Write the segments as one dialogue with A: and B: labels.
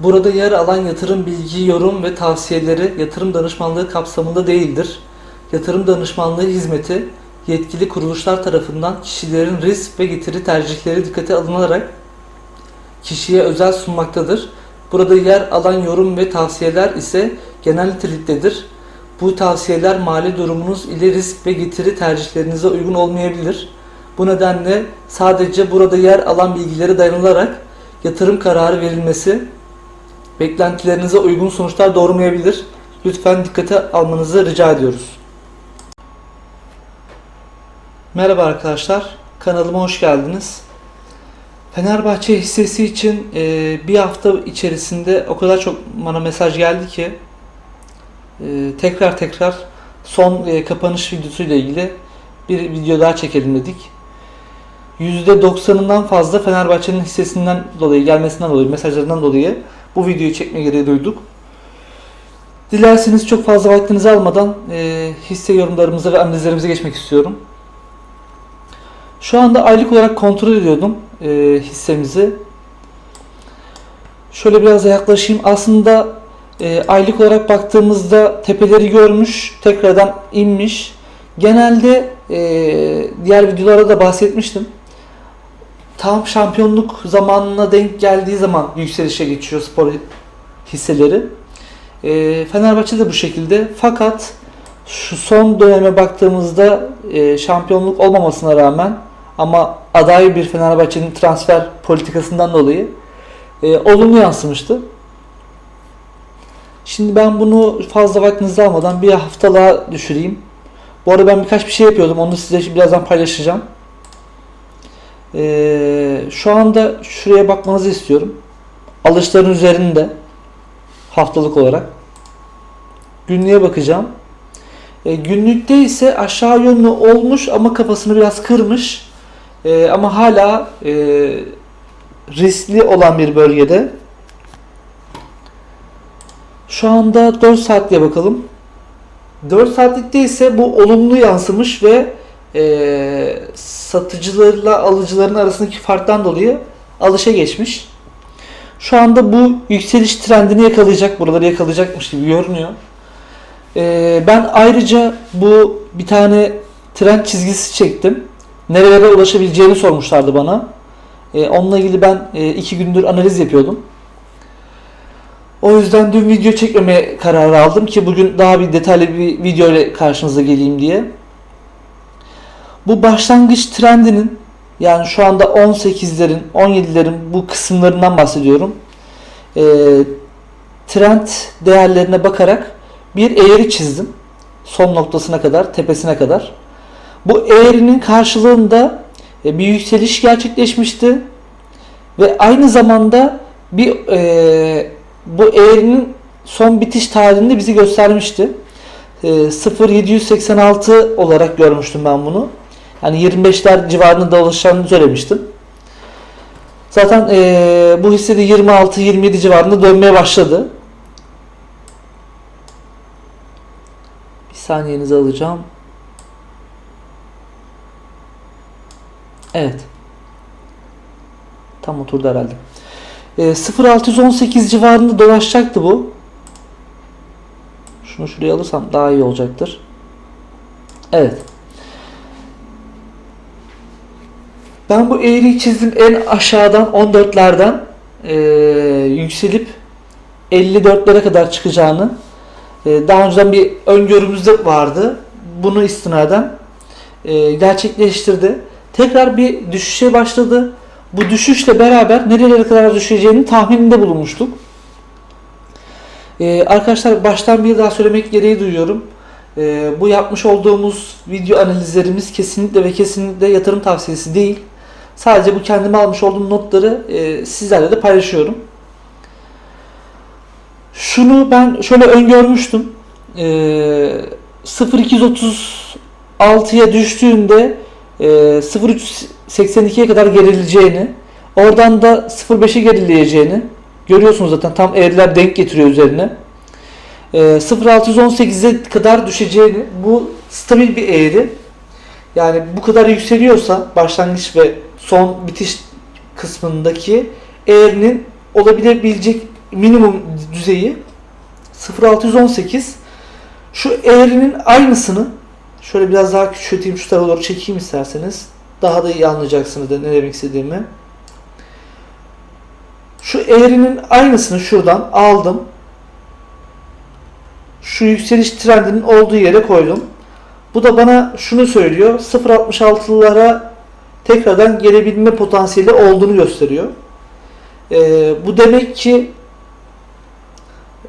A: Burada yer alan yatırım bilgi, yorum ve tavsiyeleri yatırım danışmanlığı kapsamında değildir. Yatırım danışmanlığı hizmeti yetkili kuruluşlar tarafından kişilerin risk ve getiri tercihleri dikkate alınarak kişiye özel sunmaktadır. Burada yer alan yorum ve tavsiyeler ise genel niteliktedir. Bu tavsiyeler mali durumunuz ile risk ve getiri tercihlerinize uygun olmayabilir. Bu nedenle sadece burada yer alan bilgilere dayanılarak yatırım kararı verilmesi beklentilerinize uygun sonuçlar doğurmayabilir. Lütfen dikkate almanızı rica ediyoruz. Merhaba arkadaşlar, kanalıma hoş geldiniz. Fenerbahçe hissesi için e, bir hafta içerisinde o kadar çok bana mesaj geldi ki e, tekrar tekrar son e, kapanış videosuyla ilgili bir video daha çekelim dedik. %90'ından fazla Fenerbahçe'nin hissesinden dolayı, gelmesinden dolayı, mesajlarından dolayı bu videoyu çekme gereği duyduk. Dilerseniz çok fazla vaktinizi almadan e, hisse yorumlarımıza ve analizlerimize geçmek istiyorum. Şu anda aylık olarak kontrol ediyordum e, hissemizi. Şöyle biraz da yaklaşayım. Aslında e, aylık olarak baktığımızda tepeleri görmüş, tekrardan inmiş. Genelde e, diğer videolarda da bahsetmiştim. Tam şampiyonluk zamanına denk geldiği zaman yükselişe geçiyor spor hisseleri. E, Fenerbahçe de bu şekilde. Fakat şu son döneme baktığımızda e, şampiyonluk olmamasına rağmen ama aday bir Fenerbahçe'nin transfer politikasından dolayı e, olumlu yansımıştı. Şimdi ben bunu fazla vaktinizi almadan bir haftalığa düşüreyim. Bu arada ben birkaç bir şey yapıyordum. Onu size birazdan paylaşacağım. Ee, şu anda şuraya bakmanızı istiyorum. Alışların üzerinde haftalık olarak. Günlüğe bakacağım. E, günlükte ise aşağı yönlü olmuş ama kafasını biraz kırmış. E, ama hala e, riskli olan bir bölgede. Şu anda 4 saatliğe bakalım. 4 saatlikte ise bu olumlu yansımış ve e, satıcılarla alıcıların arasındaki farktan dolayı alışa geçmiş. Şu anda bu yükseliş trendini yakalayacak, buraları yakalayacakmış gibi görünüyor. E, ben ayrıca bu bir tane trend çizgisi çektim. Nerelere ulaşabileceğini sormuşlardı bana. E, onunla ilgili ben e, iki gündür analiz yapıyordum. O yüzden dün video çekmeme kararı aldım ki bugün daha bir detaylı bir video ile karşınıza geleyim diye. Bu başlangıç trendinin yani şu anda 18'lerin, 17'lerin bu kısımlarından bahsediyorum. E, trend değerlerine bakarak bir eğri çizdim. Son noktasına kadar, tepesine kadar. Bu eğrinin karşılığında e, bir yükseliş gerçekleşmişti. Ve aynı zamanda bir e, bu eğrinin son bitiş tarihinde bizi göstermişti. E, 0.786 olarak görmüştüm ben bunu. Yani 25'ler civarında dolaşacağını söylemiştim. Zaten e, bu hissede 26-27 civarında dönmeye başladı. Bir saniyenizi alacağım. Evet. Tam oturdu herhalde. E, 0618 civarında dolaşacaktı bu. Şunu şuraya alırsam daha iyi olacaktır. Evet. Ben bu eğriyi çizdim en aşağıdan 14'lerden e, yükselip 54'lere kadar çıkacağını e, daha önceden bir öngörümüzde vardı. Bunu istinaden e, gerçekleştirdi. Tekrar bir düşüşe başladı. Bu düşüşle beraber nerelere kadar düşeceğini tahmininde bulunmuştuk. Ee, arkadaşlar baştan bir daha söylemek gereği duyuyorum. Ee, bu yapmış olduğumuz video analizlerimiz kesinlikle ve kesinlikle yatırım tavsiyesi değil. Sadece bu kendime almış olduğum notları e, sizlerle de paylaşıyorum. Şunu ben şöyle öngörmüştüm. Ee, 0236'ya düştüğünde e, 0382'ye kadar gerileceğini, oradan da 05'e gerileyeceğini görüyorsunuz zaten tam eğriler denk getiriyor üzerine. E, 0618'e kadar düşeceğini, bu stabil bir eğri. Yani bu kadar yükseliyorsa başlangıç ve son bitiş kısmındaki eğrinin olabilebilecek minimum düzeyi 0.618 şu eğrinin aynısını şöyle biraz daha küçülteyim şu tarafa doğru çekeyim isterseniz daha da iyi anlayacaksınız da ne demek istediğimi. Şu eğrinin aynısını şuradan aldım. Şu yükseliş trendinin olduğu yere koydum. Bu da bana şunu söylüyor. 0.66'lara tekrardan gelebilme potansiyeli olduğunu gösteriyor. Ee, bu demek ki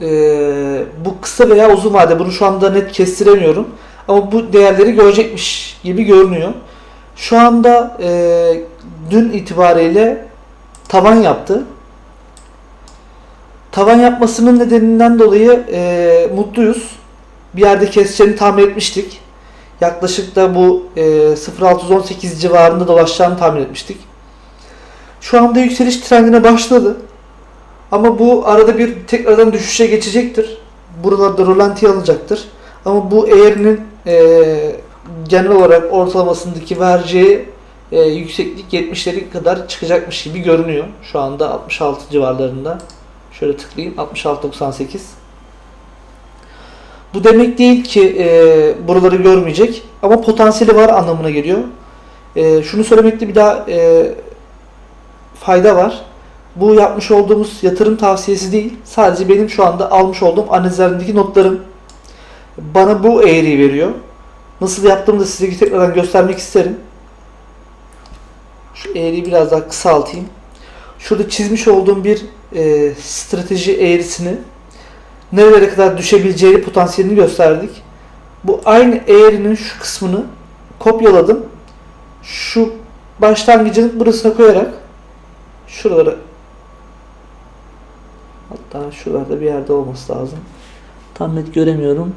A: ee, bu kısa veya uzun vade bunu şu anda net kestiremiyorum. Ama bu değerleri görecekmiş gibi görünüyor. Şu anda e, dün itibariyle tavan yaptı. Tavan yapmasının nedeninden dolayı e, mutluyuz. Bir yerde keseceğini tahmin etmiştik. Yaklaşık da bu e, 0.618 civarında dolaşacağını tahmin etmiştik. Şu anda yükseliş trendine başladı. Ama bu arada bir tekrardan düşüşe geçecektir. Buralarda rolanti alacaktır. Ama bu eğrinin e, genel olarak ortalamasındaki vereceği e, yükseklik 70'leri kadar çıkacakmış gibi görünüyor. Şu anda 66 civarlarında. Şöyle tıklayayım. 66.98. Bu demek değil ki e, buraları görmeyecek ama potansiyeli var anlamına geliyor. E, şunu söylemekte bir daha e, fayda var. Bu yapmış olduğumuz yatırım tavsiyesi değil. Sadece benim şu anda almış olduğum analizlerindeki notlarım bana bu eğriyi veriyor. Nasıl yaptığımı da size tekrardan göstermek isterim. Şu eğriyi biraz daha kısaltayım. Şurada çizmiş olduğum bir e, strateji eğrisini nerelere kadar düşebileceği potansiyelini gösterdik. Bu aynı eğrinin şu kısmını kopyaladım. Şu başlangıcın burasına koyarak şuraları hatta şuralarda bir yerde olması lazım. Tam net göremiyorum.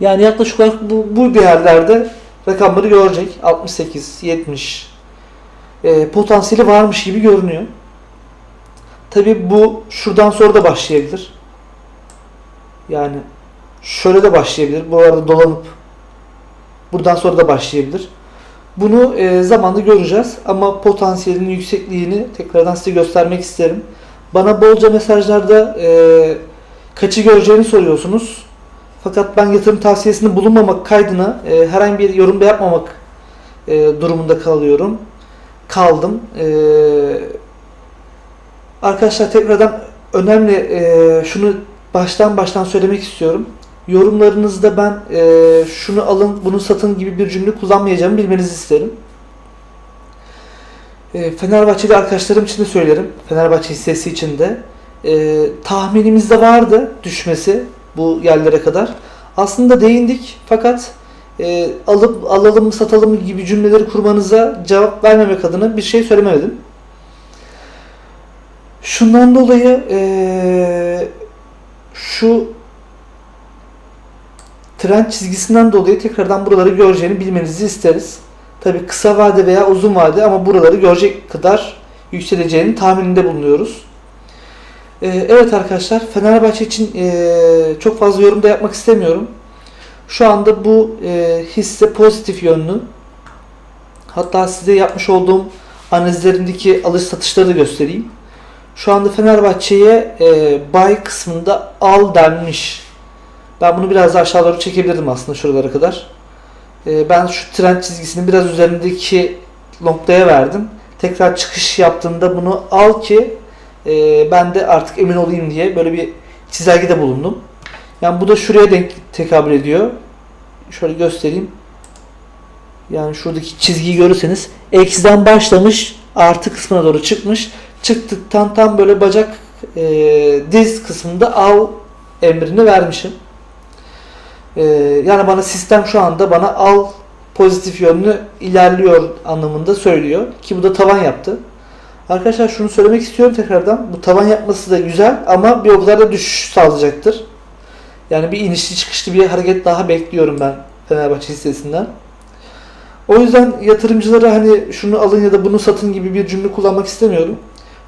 A: Yani yaklaşık olarak bu, bu değerlerde rakamları görecek. 68, 70 e, potansiyeli varmış gibi görünüyor. Tabi bu şuradan sonra da başlayabilir. Yani şöyle de başlayabilir. Bu arada dolanıp buradan sonra da başlayabilir. Bunu e, zamanla göreceğiz ama potansiyelinin yüksekliğini tekrardan size göstermek isterim. Bana bolca mesajlarda e, kaçı göreceğini soruyorsunuz. Fakat ben yatırım tavsiyesinde bulunmamak kaydına e, herhangi bir yorumda yapmamak e, durumunda kalıyorum. Kaldım. E, arkadaşlar tekrardan önemli e, şunu baştan baştan söylemek istiyorum. Yorumlarınızda ben e, şunu alın bunu satın gibi bir cümle kullanmayacağımı bilmenizi isterim. E, Fenerbahçeli arkadaşlarım için de söylerim. Fenerbahçe hissesi için de. E, tahminimizde vardı düşmesi bu yerlere kadar. Aslında değindik fakat e, alıp alalım mı satalım mı gibi cümleleri kurmanıza cevap vermemek adına bir şey söylemedim. Şundan dolayı e, şu trend çizgisinden dolayı tekrardan buraları göreceğini bilmenizi isteriz. Tabi kısa vade veya uzun vade ama buraları görecek kadar yükseleceğini tahmininde bulunuyoruz. Ee, evet arkadaşlar Fenerbahçe için e, çok fazla yorum da yapmak istemiyorum. Şu anda bu e, hisse pozitif yönlü. Hatta size yapmış olduğum analizlerindeki alış satışları da göstereyim. Şu anda Fenerbahçe'ye e, buy kısmında al denmiş. Ben bunu biraz daha aşağı doğru çekebilirdim aslında şuralara kadar. E, ben şu trend çizgisinin biraz üzerindeki noktaya verdim. Tekrar çıkış yaptığında bunu al ki e, ben de artık emin olayım diye böyle bir çizelgede bulundum. Yani bu da şuraya denk tekabül ediyor. Şöyle göstereyim. Yani şuradaki çizgiyi görürseniz eksiden başlamış artı kısmına doğru çıkmış. Çıktıktan tam böyle bacak e, diz kısmında al emrini vermişim. E, yani bana sistem şu anda bana al pozitif yönlü ilerliyor anlamında söylüyor. Ki bu da tavan yaptı. Arkadaşlar şunu söylemek istiyorum tekrardan. Bu tavan yapması da güzel ama bir o kadar da düşüş sağlayacaktır. Yani bir inişli çıkışlı bir hareket daha bekliyorum ben Fenerbahçe hissesinden. O yüzden yatırımcılara hani şunu alın ya da bunu satın gibi bir cümle kullanmak istemiyorum.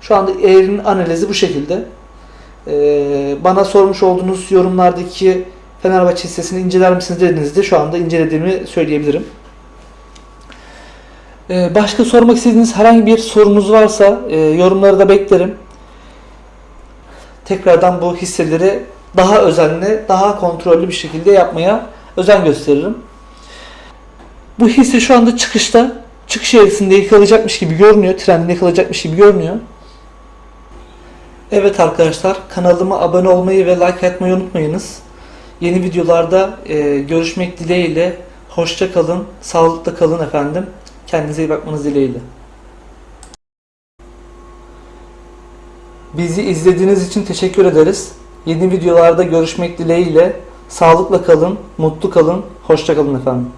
A: Şu anda eğrinin analizi bu şekilde. Ee, bana sormuş olduğunuz yorumlardaki Fenerbahçe hissesini inceler misiniz dediğinizde şu anda incelediğimi söyleyebilirim. Ee, başka sormak istediğiniz herhangi bir sorunuz varsa e, yorumları da beklerim. Tekrardan bu hisseleri daha özenli, daha kontrollü bir şekilde yapmaya özen gösteririm. Bu hisse şu anda çıkışta. Çıkış eğrisinde yıkılacakmış gibi görünüyor. Trendinde yıkılacakmış gibi görünüyor. Evet arkadaşlar kanalıma abone olmayı ve like atmayı unutmayınız. Yeni videolarda e, görüşmek dileğiyle. Hoşça kalın, sağlıklı kalın efendim. Kendinize iyi bakmanız dileğiyle. Bizi izlediğiniz için teşekkür ederiz. Yeni videolarda görüşmek dileğiyle. Sağlıkla kalın, mutlu kalın, hoşça kalın efendim.